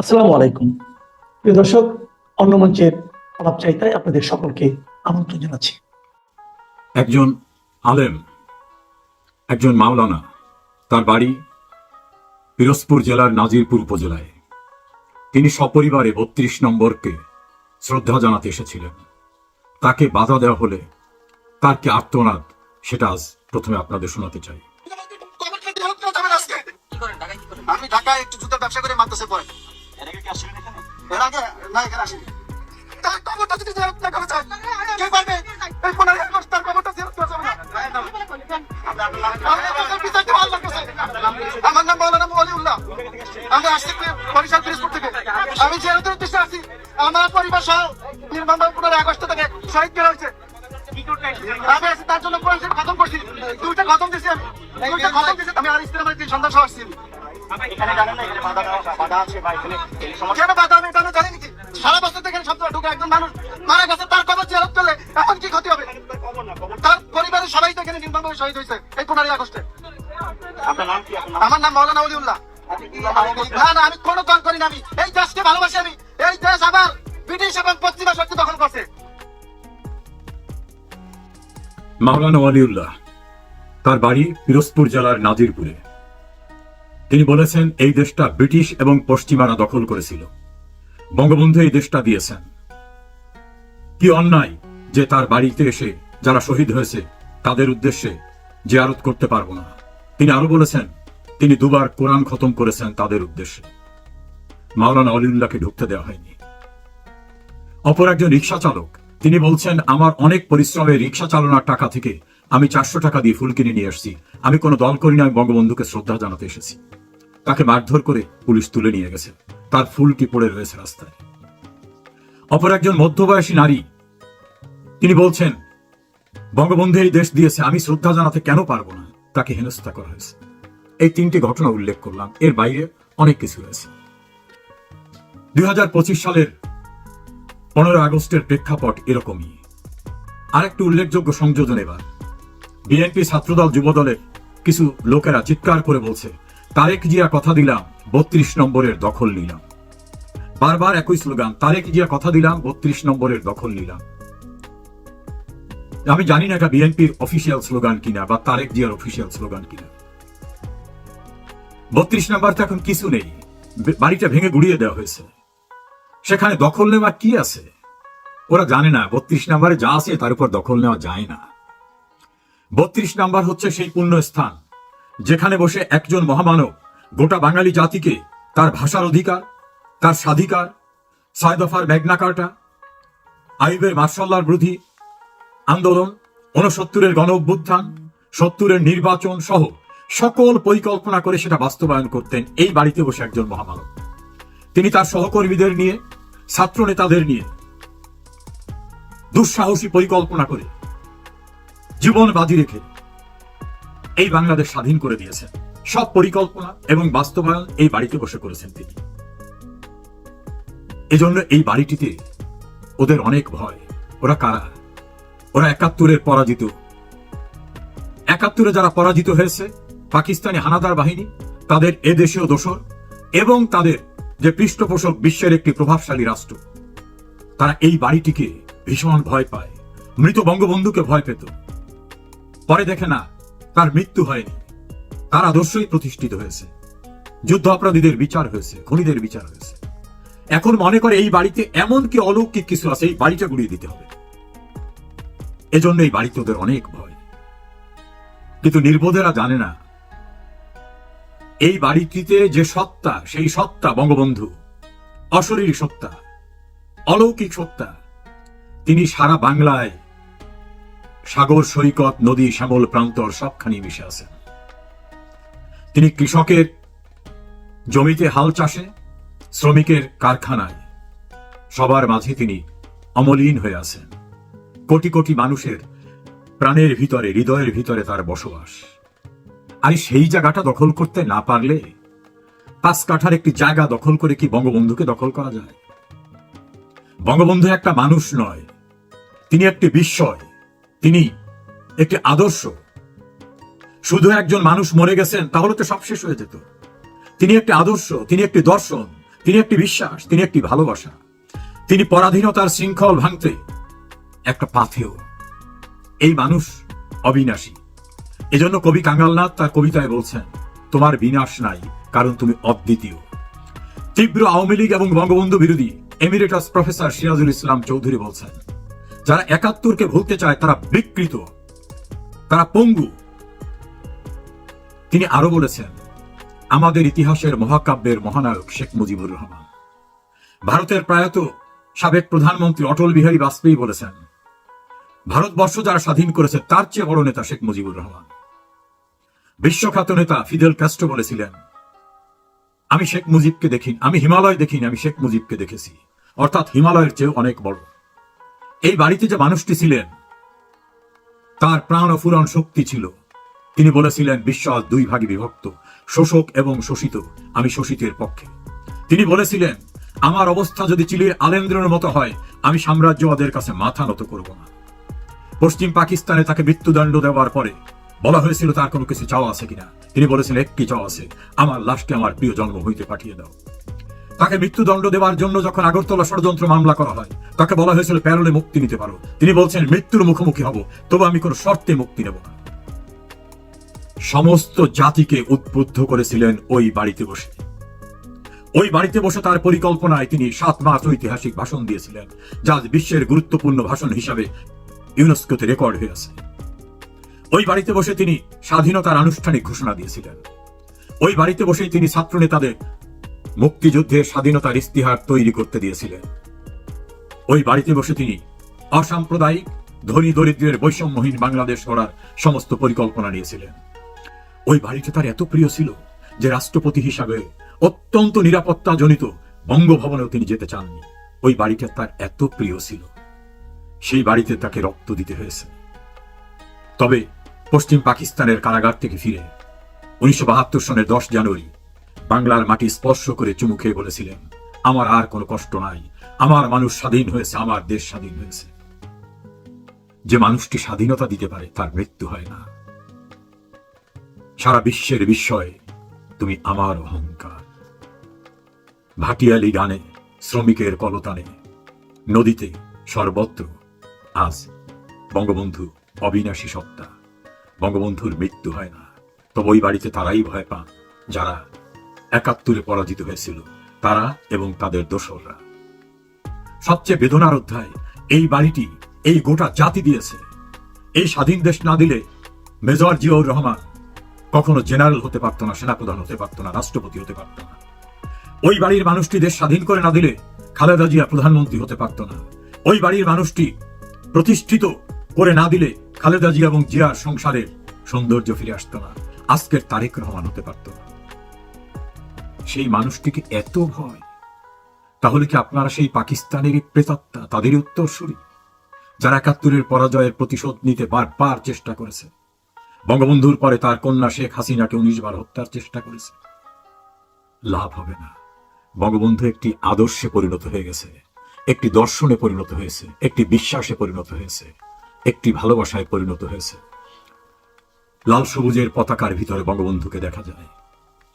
আসসালামু আলাইকুম। প্রিয় দর্শক অন্য মঞ্চের আলাপ চাইতায় আপনাদের সকলকে আমন্ত্রণ জানাচ্ছি। একজন আলেম একজন মাওলানা তার বাড়ি পিরোজপুর জেলার নাজিরপুর উপজেলায়। তিনি সপরিবারে বত্রিশ নম্বরকে শ্রদ্ধা জানাতে এসেছিলেন। তাকে বাধা দেওয়া হলে তার কি আত্মনাদ সেটা আজ প্রথমে আপনাদের শোনাতে চাই। কমেন্ট করতে হবে না যাবেন আজকে কি করেন ঢাকায় কি করেন আমি ঢাকায় একটু জুতার ব্যবসা করে মাদ্রাসে এর। আমার নাম মৌলানা ওলিউল্লাহ আমি আসছি বরিশাল পিরিজপুর থেকে। আমি জিয়ারতের উদ্দেশ্যে আসি আমার পরিবার সহ নির্মম পনেরো আগস্ট থেকে শহীদ করা হয়েছে। আছি, তার জন্য কোরআন খতম করছি। দুইটা খতম দিছি আমি। দুইটা খতম দিছি আমি আর তিন সন্তান সহ আসছি। এখানে জানেন না এখানে বাধা বাধা আছে বা এখানে এই সমস্যা। বাধা আমি এটা জানি নাকি? সারা বছর থেকে ঢুকে একজন মানুষ মারা গেছে তার কবর করলে এখন কি ক্ষতি হবে? তার পরিবারের সবাই তো এখানে নির্মমভাবে শহীদ হয়েছে এই পনেরোই আগস্টে। আপনার নাম কি আমার নাম মৌলানা অলিউল্লাহ। না না আমি কোনো দল করি না আমি এই দেশকে ভালোবাসি আমি। এই দেশ আবার ব্রিটিশ এবং পশ্চিমা শক্তি দখল করছে। মাওলানা ওয়ালিউল্লাহ তার বাড়ি পিরোজপুর জেলার নাজিরপুরে। তিনি বলেছেন, এই দেশটা ব্রিটিশ এবং পশ্চিমারা দখল করেছিল। বঙ্গবন্ধু এই দেশটা দিয়েছেন। কি অন্যায় যে তার বাড়িতে এসে যারা শহীদ হয়েছে, তাদের উদ্দেশ্যে জিয়ারত করতে পারব না। তিনি আরও বলেছেন, তিনি দুবার কোরআন খতম করেছেন তাদের উদ্দেশ্যে। মাওলানা অলিউল্লাহকে ঢুকতে দেওয়া হয়নি। অপর একজন রিক্সা চালক তিনি বলছেন, আমার অনেক পরিশ্রমে রিক্সা চালানোর টাকা থেকে আমি চারশো টাকা দিয়ে ফুল কিনে নিয়ে এসেছি আমি কোনো দল করি না, আমি বঙ্গবন্ধুকে শ্রদ্ধা জানাতে এসেছি। তাকে মারধর করে পুলিশ তুলে নিয়ে গেছে। তার ফুলটি পড়ে রয়েছে রাস্তায়? অপর একজন মধ্যবয়সী নারী, তিনি বলছেন, বঙ্গবন্ধু এই দেশ দিয়েছে, আমি শ্রদ্ধা জানাতে কেন পারব না? তাকে হেনস্থা করা হয়েছে। এই তিনটি ঘটনা উল্লেখ করলাম। এর বাইরে অনেক কিছু রয়েছে। দুই সালের পনেরো আগস্টের প্রেক্ষাপট এরকমই। আরেকটি উল্লেখযোগ্য সংযোজন এবার। বিএনপি ছাত্রদল যুবদলের কিছু লোকেরা চিৎকার করে বলছে, তারেক জিয়া কথা দিলাম, বত্রিশ নম্বরের দখল নিলাম। বারবার একই স্লোগান, তারেক জিয়া কথা দিলাম, বত্রিশ নম্বরের দখল নিলাম। আমি জানি না এটা বিএনপির অফিসিয়াল স্লোগান কিনা বা তারেক জিয়ার অফিসিয়াল স্লোগান কিনা। বত্রিশ নাম্বার তো এখন কিছু নেই বাড়িটা ভেঙে গুড়িয়ে দেওয়া হয়েছে। সেখানে দখল নেওয়া কি আছে? ওরা জানে না, বত্রিশ নাম্বারে যা আছে তার উপর দখল নেওয়া যায় না। বত্রিশ নাম্বার হচ্ছে সেই পুণ্য স্থান যেখানে বসে একজন মহামানব গোটা বাঙালি জাতিকে তার ভাষার অধিকার, তার স্বাধিকার ছয় দফার ম্যাগনা কার্টা আইবের মার্শাল্লার বিরোধী আন্দোলন, ঊনসত্তরের গণ অভ্যুত্থান, সত্তরের নির্বাচন সহ সকল পরিকল্পনা করে সেটা বাস্তবায়ন করতেন এই বাড়িতে বসে একজন মহামানব। তিনি তার সহকর্মীদের নিয়ে ছাত্র নেতাদের নিয়ে দুঃসাহসী পরিকল্পনা করে জীবন বাজি রেখে এই বাংলাদেশ স্বাধীন করে দিয়েছেন। সব পরিকল্পনা এবং বাস্তবায়ন এই বাড়িতে বসে করেছেন তিনি। এজন্য এই বাড়িটিতে ওদের অনেক ভয়। ওরা কারা? ওরা একাত্তরের পরাজিত। একাত্তরে যারা পরাজিত হয়েছে, পাকিস্তানি হানাদার বাহিনী, তাদের এদেশীয় দোসর এবং তাদের যে পৃষ্ঠপোষক বিশ্বের একটি প্রভাবশালী রাষ্ট্র, তারা এই বাড়িটিকে ভীষণ ভয় পায়। মৃত বঙ্গবন্ধুকে ভয় পেত। পরে দেখে না, তার মৃত্যু হয়নি। তার আদর্শই প্রতিষ্ঠিত হয়েছে। যুদ্ধ অপরাধীদের বিচার হয়েছে, খুনিদের বিচার হয়েছে। এখন মনে করে এই বাড়িতে এমন কি অলৌকিক কিছু আছে, এই বাড়িটা গুড়িয়ে দিতে হবে। এজন্য এই বাড়িতে ওদের অনেক ভয়। কিন্তু নির্বোধেরা জানে না, এই বাড়িটিতে যে সত্তা, সেই সত্তা বঙ্গবন্ধু, অশরীরী সত্তা, অলৌকিক সত্তা, তিনি সারা বাংলায় সাগর সৈকত, নদী, শ্যামল প্রান্তর সবখানি মিশে আছেন তিনি কৃষকের জমিতে হাল চাষে, শ্রমিকের কারখানায়। সবার মাঝে তিনি অমলিন হয়ে আছেন। কোটি কোটি মানুষের প্রাণের ভিতরে, হৃদয়ের ভিতরে তার বসবাস। আর সেই জায়গাটা দখল করতে না পারলে, পাঁচ কাঠার একটি জায়গা দখল করে কি বঙ্গবন্ধুকে দখল করা যায়? বঙ্গবন্ধু একটা মানুষ নয়, তিনি একটি বিস্ময়। তিনি একটি আদর্শ। শুধু একজন মানুষ মরে গেছেন, তাহলে তো সব শেষ হয়ে যেত। তিনি একটি আদর্শ, তিনি একটি দর্শন, তিনি একটি বিশ্বাস, তিনি একটি ভালোবাসা। তিনি পরাধীনতার শৃঙ্খল ভাঙতে একটা পাথেও এই মানুষ অবিনাশী। এজন্য কবি কাঙ্গালনাথ তার কবিতায় বলছেন, তোমার বিনাশ নাই, কারণ তুমি অদ্বিতীয়। তীব্র আওয়ামী লীগ এবং বঙ্গবন্ধু বিরোধী এমিরেটাস প্রফেসর সিরাজুল ইসলাম চৌধুরী বলছেন যারা একাত্তরকে ভুলতে চায়, তারা বিকৃত। তারা পঙ্গু। তিনি আরও বলেছেন, আমাদের ইতিহাসের মহাকাব্যের মহানায়ক শেখ মুজিবুর রহমান। ভারতের প্রয়াত সাবেক প্রধানমন্ত্রী অটল বিহারী বাজপেয়ী বলেছেন, ভারতবর্ষ যারা স্বাধীন করেছে, তার চেয়ে বড় নেতা শেখ মুজিবুর রহমান। বিশ্বখ্যাত নেতা ফিদেল ক্যাস্ট্রো বলেছিলেন, আমি শেখ মুজিবকে দেখি, আমি হিমালয় দেখিনি, আমি শেখ মুজিবকে দেখেছি। অর্থাৎ হিমালয়ের চেয়ে অনেক বড়। এই বাড়িতে যে মানুষটি ছিলেন, তার প্রাণ অফুরন শক্তি ছিল। তিনি বলেছিলেন বিশ্ব আজ দুই ভাগে বিভক্ত, শোষক এবং শোষিত, আমি শোষিতের পক্ষে। তিনি বলেছিলেন, আমার অবস্থা যদি চিলির আলেন্দ্রের মতো হয়, আমি সাম্রাজ্যবাদের কাছে মাথা নত করব না। পশ্চিম পাকিস্তানে তাকে মৃত্যুদণ্ড দেওয়ার পরে বলা হয়েছিল, তার কোনো কিছু চাওয়া আছে কিনা? তিনি বলেছিলেন, একটি চাওয়া আছে, আমার লাশকে আমার প্রিয় জন্ম হইতে পাঠিয়ে দাও। তাকে মৃত্যুদণ্ড দেওয়ার জন্য যখন আগরতলা ষড়যন্ত্র মামলা করা হয়, তাকে বলা হয়েছিল প্যারোলে মুক্তি নিতে পারো। তিনি বলছেন, মৃত্যুর মুখোমুখি হব, তবু আমি কোনো শর্তে মুক্তি নেব না। সমস্ত জাতিকে উদ্বুদ্ধ করেছিলেন ওই বাড়িতে বসে। ওই বাড়িতে বসে তার পরিকল্পনায় তিনি সাত মাস ঐতিহাসিক ভাষণ দিয়েছিলেন যা বিশ্বের গুরুত্বপূর্ণ ভাষণ হিসাবে ইউনেস্কোতে রেকর্ড হয়ে আছে। ওই বাড়িতে বসে তিনি স্বাধীনতার আনুষ্ঠানিক ঘোষণা দিয়েছিলেন। ওই বাড়িতে বসেই তিনি ছাত্র নেতাদের মুক্তিযুদ্ধের স্বাধীনতার ইস্তিহার তৈরি করতে দিয়েছিলেন। ওই বাড়িতে বসে তিনি অসাম্প্রদায়িক, ধনী দরিদ্রের বৈষম্যহীন বাংলাদেশ গড়ার সমস্ত পরিকল্পনা নিয়েছিলেন। ওই বাড়িটা তার এত প্রিয় ছিল যে রাষ্ট্রপতি হিসাবে অত্যন্ত নিরাপত্তাজনিত বঙ্গভবনেও তিনি যেতে চাননি। ওই বাড়িটা তার এত প্রিয় ছিল। সেই বাড়িতে তাকে রক্ত দিতে হয়েছে। তবে পশ্চিম পাকিস্তানের কারাগার থেকে ফিরে উনিশশো বাহাত্তর সনের দশ জানুয়ারি বাংলার মাটি স্পর্শ করে চুমু খেয়ে বলেছিলেন, আমার আর কোনো কষ্ট নাই। আমার মানুষ স্বাধীন হয়েছে, আমার দেশ স্বাধীন হয়েছে। যে মানুষটি স্বাধীনতা দিতে পারে, তার মৃত্যু হয় না। সারা বিশ্বের বিস্ময়ে তুমি আমার অহংকার। ভাটিয়ালি গানে শ্রমিকের কলতানে, নদীতে সর্বত্র আজ বঙ্গবন্ধু অবিনাশী সত্তা। বঙ্গবন্ধুর মৃত্যু হয় না। তবে ওই বাড়িতে তারাই ভয় পান, যারা একাত্তরে পরাজিত হয়েছিল, তারা এবং তাদের দোসররা। সবচেয়ে বেদনার অধ্যায়, এই বাড়িটি এই গোটা জাতি দিয়েছে। এই স্বাধীন দেশ না দিলে মেজর জিয়াউর রহমান কখনো জেনারেল হতে পারতো না, সেনাপ্রধান হতে পারতো না, রাষ্ট্রপতি হতে পারতো না। ওই বাড়ির মানুষটি দেশ স্বাধীন করে না দিলে খালেদা জিয়া প্রধানমন্ত্রী হতে পারতো না। ওই বাড়ির মানুষটি প্রতিষ্ঠিত করে না দিলে খালেদা জিয়া এবং জিয়ার সংসারের সৌন্দর্য ফিরে আসতো না। আজকের তারেক রহমান হতে পারত না। সেই মানুষটিকে এত ভয়? তাহলে কি আপনারা সেই পাকিস্তানের প্রেতাত্মা তাদের উত্তরসূরি? যারা একাত্তরের পরাজয়ের প্রতিশোধ নিতে বারবার চেষ্টা করেছে। বঙ্গবন্ধুর পরে তার কন্যা শেখ হাসিনাকে উনিশ বার হত্যার চেষ্টা করেছে। লাভ হবে না। বঙ্গবন্ধু একটি আদর্শে পরিণত হয়ে গেছে। একটি দর্শনে পরিণত হয়েছে। একটি বিশ্বাসে পরিণত হয়েছে। একটি ভালোবাসায় পরিণত হয়েছে। লাল সবুজের পতাকার ভিতরে বঙ্গবন্ধুকে দেখা যায়।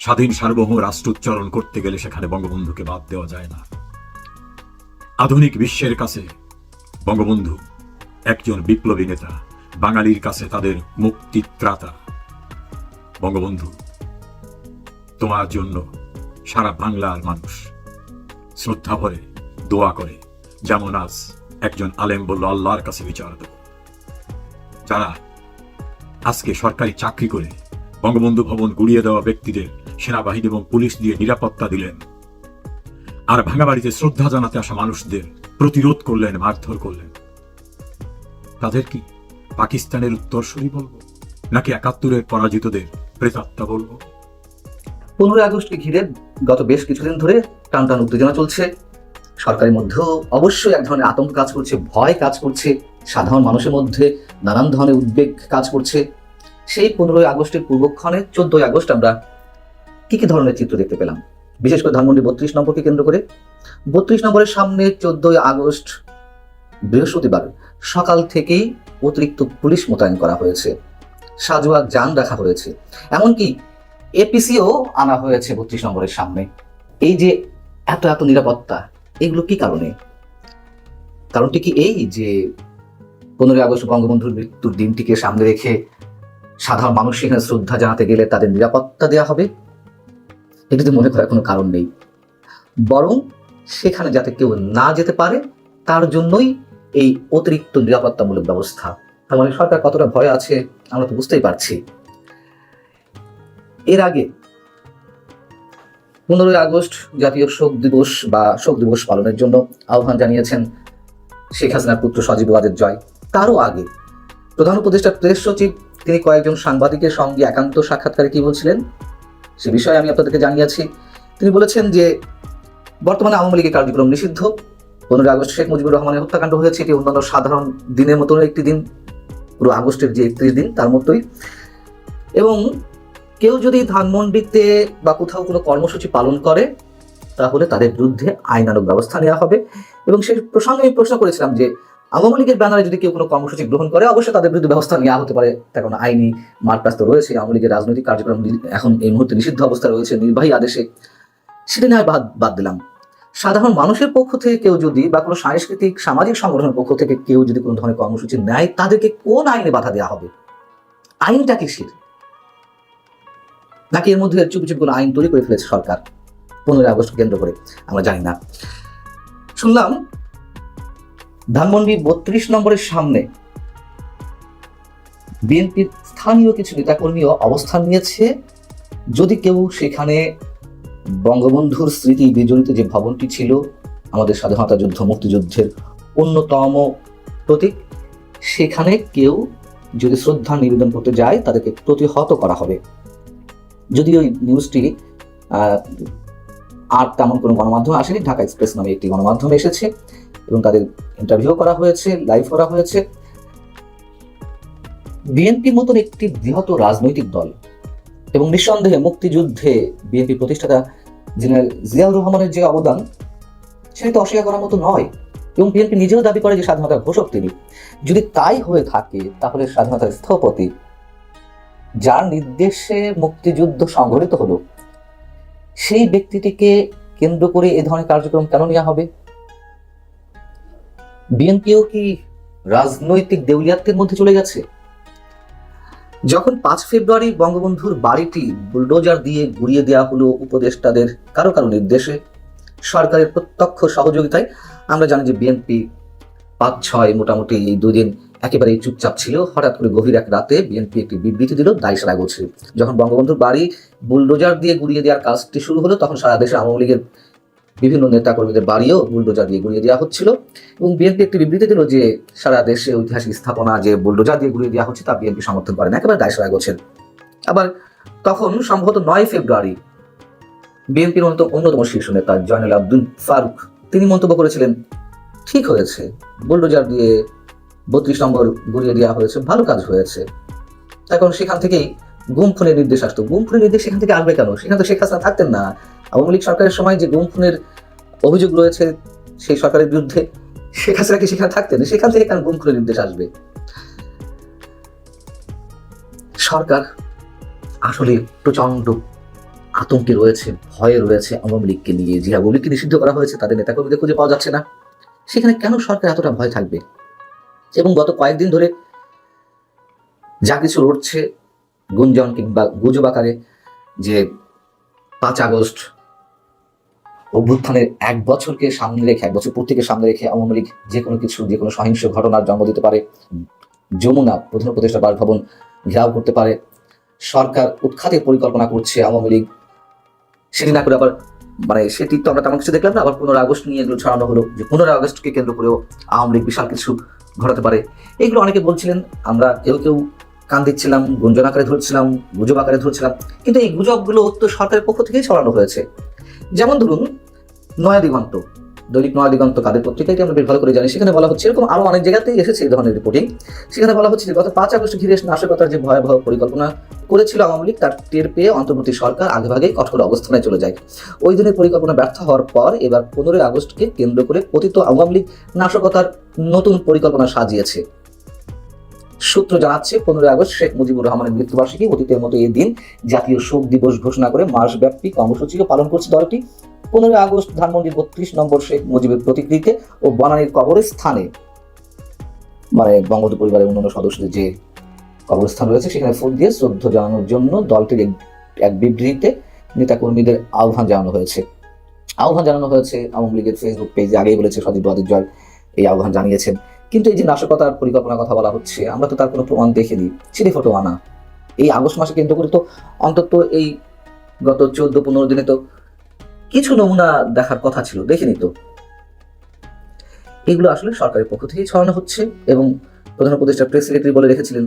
স্বাধীন সার্বভৌম রাষ্ট্র উচ্চারণ করতে গেলে সেখানে বঙ্গবন্ধুকে বাদ দেওয়া যায় না। আধুনিক বিশ্বের কাছে বঙ্গবন্ধু একজন বিপ্লবী নেতা, বাঙালির কাছে তাদের মুক্তিত্রাতা। বঙ্গবন্ধু, তোমার জন্য সারা বাংলার মানুষ শ্রদ্ধা ভরে দোয়া করে, যেমন আজ একজন আলেম বলল, আল্লাহর কাছে বিচার দেব। যারা আজকে সরকারি চাকরি করে বঙ্গবন্ধু ভবন গুড়িয়ে দেওয়া ব্যক্তিদের সেনাবাহিনী এবং পুলিশ দিয়ে নিরাপত্তা দিলেন। আর ভাঙা বাড়িতে শ্রদ্ধা জানাতে আসা মানুষদের প্রতিরোধ করলেন, মারধর করলেন। তাদের কি পাকিস্তানের উত্তরসূরি বলব, নাকি একাত্তরের পরাজিতদের প্রেতাত্মা বলব? পনেরোই আগস্টকে ঘিরে গত বেশ কিছুদিন ধরে টান টান উত্তেজনা চলছে। সরকারের মধ্যেও অবশ্যই এক ধরনের আতঙ্ক কাজ করছে, ভয় কাজ করছে, সাধারণ মানুষের মধ্যে নানান ধরনের উদ্বেগ কাজ করছে। সেই পনেরোই আগস্টের পূর্বক্ষণে, চোদ্দই আগস্ট আমরা কি কি ধরনের চিত্র দেখতে পেলাম? বিশেষ করে ধানমন্ডি বত্রিশ নম্বরকে কেন্দ্র করে। বত্রিশ নম্বরের সামনে চোদ্দই আগস্ট, বৃহস্পতিবার সকাল থেকেই অতিরিক্ত পুলিশ মোতায়েন করা হয়েছে। সাজোয়া যান রাখা হয়েছে। এমনকি এপিসিও আনা হয়েছে বত্রিশ নম্বরের সামনে। এই যে এত এত নিরাপত্তা, এগুলো কি কারণে? কারণটি কি এই যে পনেরোই আগস্ট বঙ্গবন্ধুর মৃত্যুর দিনটিকে সামনে রেখে সাধারণ মানুষ সেখানে শ্রদ্ধা জানাতে গেলে তাদের নিরাপত্তা দেওয়া হবে? এটিতে মনে করার কোনো কারণ নেই। বরং সেখানে যাতে কেউ না যেতে পারে, তার জন্যই এই অতিরিক্ত নিরাপত্তামূলক ব্যবস্থা। তার মানে সরকার কতটা ভয় আছে, আমরা তো বুঝতেই পারছি। এর আগে পনেরোই আগস্ট জাতীয় শোক দিবস বা শোক দিবস পালনের জন্য আহ্বান জানিয়েছেন শেখ হাসিনার পুত্র সজীব ওয়াজেদ জয়। তারও আগে প্রধান উপদেষ্টা প্রেস সচিব, তিনি কয়েকজন সাংবাদিকের সঙ্গে একান্ত সাক্ষাৎকারে কি বলছিলেন? সে বিষয়ে আমি আপনাদেরকে জানিয়েছি। তিনি বলেছেন যে, বর্তমানে আওয়ামী লীগের কার্যক্রম নিষিদ্ধ। পনেরোই আগস্ট শেখ মুজিবুর রহমানের হত্যাকাণ্ড হয়েছে। এটি অন্যান্য সাধারণ দিনের মতন একটি দিন। পুরো আগস্টের যে একত্রিশ দিন, তার মতোই। এবং কেউ যদি ধানমন্ডিতে বা কোথাও কোনো কর্মসূচি পালন করে, তাহলে তাদের বিরুদ্ধে আইনানুগ ব্যবস্থা নেওয়া হবে। এবং সেই প্রসঙ্গে আমি প্রশ্ন করেছিলাম যে আওয়ামী লীগের ব্যানারে যদি কেউ কোনো কর্মসূচি গ্রহণ করে, অবশ্যই তাদের বিরুদ্ধে ব্যবস্থা নেওয়া হতে পারে। তার কারণ আইনি মারপ্রাস্ত রয়েছে আওয়ামী লীগের রাজনৈতিক কার্যক্রম। এখন এই মুহূর্তে নিষিদ্ধ অবস্থা রয়েছে নির্বাহী আদেশে। সেটা নয় বাদ বাদ দিলাম। সাধারণ মানুষের পক্ষ থেকে কেউ যদি বা কোনো সাংস্কৃতিক, সামাজিক সংগঠনের পক্ষ থেকে কেউ যদি কোনো ধরনের কর্মসূচি নেয়, তাদেরকে কোন আইনে বাধা দেওয়া হবে? আইনটা কিসের? নাকি এর মধ্যে চুপি কোনো আইন তৈরি করে ফেলেছে সরকার? পনেরোই আগস্ট কেন্দ্র করে, আমরা জানি না। শুনলাম ধানমন্ডি বত্রিশ নম্বরের সামনে। বিএনপির স্থানীয় কিছু নেতাকর্মীও অবস্থান নিয়েছে। যদি কেউ সেখানে বঙ্গবন্ধুর স্মৃতি বিজড়িত যে ভবনটি ছিল, আমাদের স্বাধীনতা যুদ্ধ মুক্তিযুদ্ধের অন্যতম প্রতীক, সেখানে কেউ যদি শ্রদ্ধা নিবেদন করতে যায়, তাদেরকে প্রতিহত করা হবে। যদি ওই নিউজটি আর তেমন কোনো গণমাধ্যমে আসেনি, ঢাকা এক্সপ্রেস নামে একটি গণমাধ্যম এসেছে। এবং তাদের ইন্টারভিউ করা হয়েছে লাইভ করা হয়েছে। বিএনপির মতন একটি বৃহৎ রাজনৈতিক দল এবং নিঃসন্দেহে মুক্তিযুদ্ধে বিএনপি প্রতিষ্ঠাতা জেনারেল জিয়াউর রহমানের যে অবদান, সেটা তো অস্বীকার করার মতো নয়। এবং বিএনপি নিজেও দাবি করে যে স্বাধীনতার ঘোষক তিনি। যদি তাই হয়ে থাকে, তাহলে স্বাধীনতার স্থপতি, যার নির্দেশে মুক্তিযুদ্ধ সংঘটিত হলো, সেই ব্যক্তিটিকে কেন্দ্র করে এ ধরনের কার্যক্রম কেন নেওয়া হবে? বিএনপিও কি রাজনৈতিক দেউলিয়াত্বের মধ্যে চলে গেছে? যখন পাঁচ ফেব্রুয়ারি বঙ্গবন্ধুর বাড়িটি বুলডোজার দিয়ে গুড়িয়ে দেওয়া হলো উপদেষ্টাদের কারও কারও নির্দেশে, সরকারের প্রত্যক্ষ সহযোগিতায়, আমরা জানি যে বিএনপি পাঁচ ছয় মোটামুটি এই দুদিন একেবারেই চুপচাপ ছিল। হঠাৎ করে গভীর এক রাতে বিএনপি একটি বিবৃতি দিল দায় সারা গোছে। যখন বঙ্গবন্ধুর বাড়ি বুলডোজার দিয়ে গুড়িয়ে দেওয়ার কাজটি শুরু হলো, তখন সারা দেশে আওয়ামী লীগের বিভিন্ন নেতাকর্মীদের বাড়িও বুলডোজার দিয়ে গুড়িয়ে দেওয়া হচ্ছিল এবং বিএনপি একটি বিবৃতি দিল যে সারা দেশে ঐতিহাসিক স্থাপনা যে বুলডোজার দিয়ে গুড়িয়ে দেওয়া হচ্ছে তা বিএনপি সমর্থন করে না, একেবারে দায় সারা গোছেন। আবার তখন সম্ভবত নয় ফেব্রুয়ারি বিএনপির অন্যতম অন্যতম শীর্ষ নেতা জয়নাল আব্দুল ফারুক, তিনি মন্তব্য করেছিলেন, ঠিক হয়েছে, বুলডোজার দিয়ে বত্রিশ নম্বর গুড়িয়ে দেওয়া হয়েছে, ভালো কাজ হয়েছে। এখন সেখান থেকেই গুম খুনের নির্দেশ আসতো। গুম খুনের নির্দেশ সেখান থেকে আসবে কেন? সেখানে তো শেখ হাসিনা থাকতেন না। আওয়ামী লীগ সরকারের সময় যে গুম খুনের অভিযোগ রয়েছে সেই সরকারের বিরুদ্ধে, শেখ হাসিনা কি সেখানে থাকতেন? সেখান থেকে কেন গুম খুনের নির্দেশ আসবে? সরকার আসলে প্রচণ্ড আতঙ্কে রয়েছে, ভয়ে রয়েছে আওয়ামী লীগকে নিয়ে। যে আওয়ামী লীগকে নিষিদ্ধ করা হয়েছে, তাদের নেতাকর্মীদের খুঁজে পাওয়া যাচ্ছে না। সেখানে কেন সরকার এতটা ভয় থাকবে? এবং গত কয়েকদিন ধরে যা কিছু উঠছে গুঞ্জন কিংবা গুজব আকারে যে পাঁচ আগস্ট অভ্যুত্থানের এক বছরকে সামনে রেখে, এক বছর পূর্তিকে সামনে রেখে আওয়ামী লীগ যে কোনো কিছু, যে কোনো সহিংস ঘটনার জন্ম দিতে পারে, যমুনা প্রধান উপদেষ্টা বাসভবন ঘেরাও করতে পারে, সরকার উৎখাতের পরিকল্পনা করছে আওয়ামী লীগ। সেটি না করে আবার মানে সেটি তো আমরা তেমন কিছু দেখলাম না, আবার পনেরো আগস্ট নিয়ে এগুলো ছড়ানো হলো, যে পনেরো আগস্টকে কেন্দ্র করেও আওয়ামী লীগ বিশাল কিছু ঘটাতে পারে। এগুলো অনেকে বলছিলেন, আমরা কেউ কেউ কান দিচ্ছিলাম, গুঞ্জন আকারে ধরছিলাম, গুজব আকারে ধরছিলাম, কিন্তু এই গুজবগুলো তো সরকারের পক্ষ থেকেই ছড়ানো হয়েছে। যেমন ধরুন নয়া দিগন্ত, দৈনিক নয়া দিগন্ত কাদের পত্রিকাটি আমরা বেশ ভালো করে জানি, সেখানে বলা হচ্ছে, এরকম আরও অনেক জায়গাতেই এসেছে এই ধরনের রিপোর্টিং সেখানে বলা হচ্ছে যে গত পাঁচ আগস্ট ঘিরে নাশকতার যে ভয়াবহ পরিকল্পনা করেছিল আওয়ামী লীগ, তার টের পেয়ে অন্তর্বর্তী সরকার আগেভাগেই কঠোর অবস্থানে চলে যায়। ওই দিনের পরিকল্পনা ব্যর্থ হওয়ার পর এবার পনেরোই আগস্টকে কেন্দ্র করে পতিত আওয়ামী লীগ নাশকতার নতুন পরিকল্পনা সাজিয়েছে। সূত্র জানাচ্ছে, পনেরোই আগস্ট শেখ মুজিবুর রহমানের মৃত্যুবার্ষিকী অতীতের মতো এই দিন জাতীয় শোক দিবস ঘোষণা করে মাসব্যাপী কর্মসূচিও পালন করছে দলটি। পনেরোই আগস্ট ধানমন্ডির বত্রিশ নম্বর শেখ মুজিবের প্রতিকৃতিতে ও বনানীর কবরস্থানে মানে বঙ্গবন্ধু পরিবারের অন্যান্য সদস্যদের যে কবরস্থান রয়েছে, সেখানে ফুল দিয়ে শ্রদ্ধা জানানোর জন্য দলটির এক- বিবৃতিতে নেতাকর্মীদের আহ্বান জানানো হয়েছে। আহ্বান জানানো হয়েছে, আওয়ামী লীগের ফেসবুক পেজে আগেই বলেছে, সজীব ওয়াদিদ জয় এই আহ্বান জানিয়েছেন। কিন্তু এই যে নাশকতার পরিকল্পনার কথা বলা হচ্ছে, আমরা তো তার কোনো প্রমাণ দেখিনি। ছিঁড়ে ফটো আনা। এই আগস্ট মাসে কেন্দ্র করে তো অন্তত এই গত চোদ্দ পনেরো দিনে তো কিছু নমুনা দেখার কথা ছিল, দেখিনি তো। এগুলো আসলে সরকারের পক্ষ থেকেই ছড়ানো হচ্ছে এবং প্রধান উপদেষ্টা প্রেস সেক্রেটারি বলে রেখেছিলেন,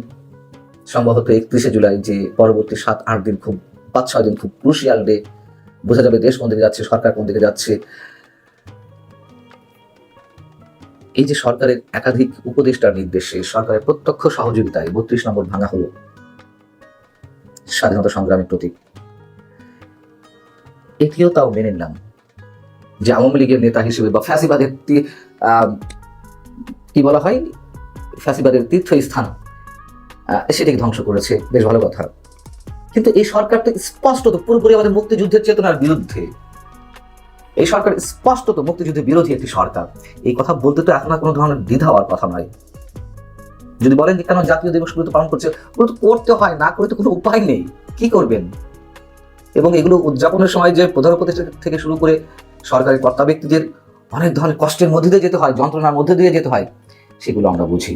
সম্ভবত একত্রিশে জুলাই যে পরবর্তী সাত, আট দিন খুব, পাঁচ, ছয় দিন খুব ক্রুশিয়াল ডে বোঝা যাবে দেশ কোন দিকে যাচ্ছে, সরকার কোন দিকে যাচ্ছে। এই যে সরকারের একাধিক উপদেষ্টার নির্দেশে সরকারের প্রত্যক্ষ সহযোগিতায় বত্রিশ নম্বর ভাঙা হলো স্বাধীনতা সংগ্রামের প্রতীক। এটিও তাও মেনে নিলাম যে আওয়ামী লীগের নেতা হিসেবে বা ফ্যাসিবাদের কি বলা হয়? ফ্যাসিবাদের তীর্থস্থান সেটাকে ধ্বংস করেছে। বেশ ভালো কথা। কিন্তু এই সরকারটা স্পষ্টত পুরোপুরি আমাদের মুক্তিযুদ্ধের চেতনার বিরুদ্ধে। এই সরকার স্পষ্টত মুক্তিযুদ্ধের বিরোধী একটি সরকার। এই কথা বলতে তো এখন কোনো ধরনের দ্বিধা হওয়ার কথা নয়। যদি বলেন যে কেন জাতীয় দিবসগুলো তো পালন করছে, ওগুলো তো করতে হয়, না করে তো কোনো উপায় নেই। কি করবেন? এবং এগুলো উদযাপনের সময় যে প্রধান উপদেষ্টা থেকে শুরু করে সরকারি কর্তা ব্যক্তিদের অনেক ধরনের কষ্টের মধ্যে দিয়ে যেতে হয়, যন্ত্রণার মধ্যে দিয়ে যেতে হয়, সেগুলো আমরা বুঝি।